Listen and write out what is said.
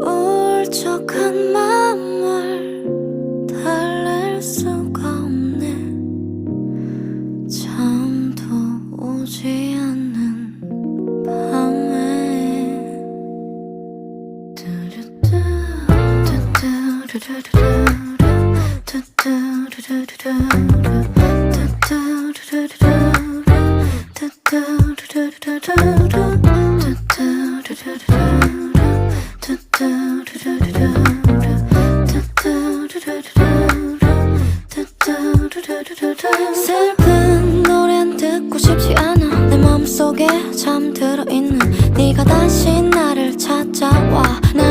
울적한 마음을 달랠 수가 없네. 잠도 오지 않는 밤에. 뚜루뚜 뚜뚜루루루루 뚜뚜루루루루 뚜뚜루루루루 뚜뚜루루루루 슬픈 노래는 듣고 싶지 않아 내 마음속에 잠들어 있는 네가 다시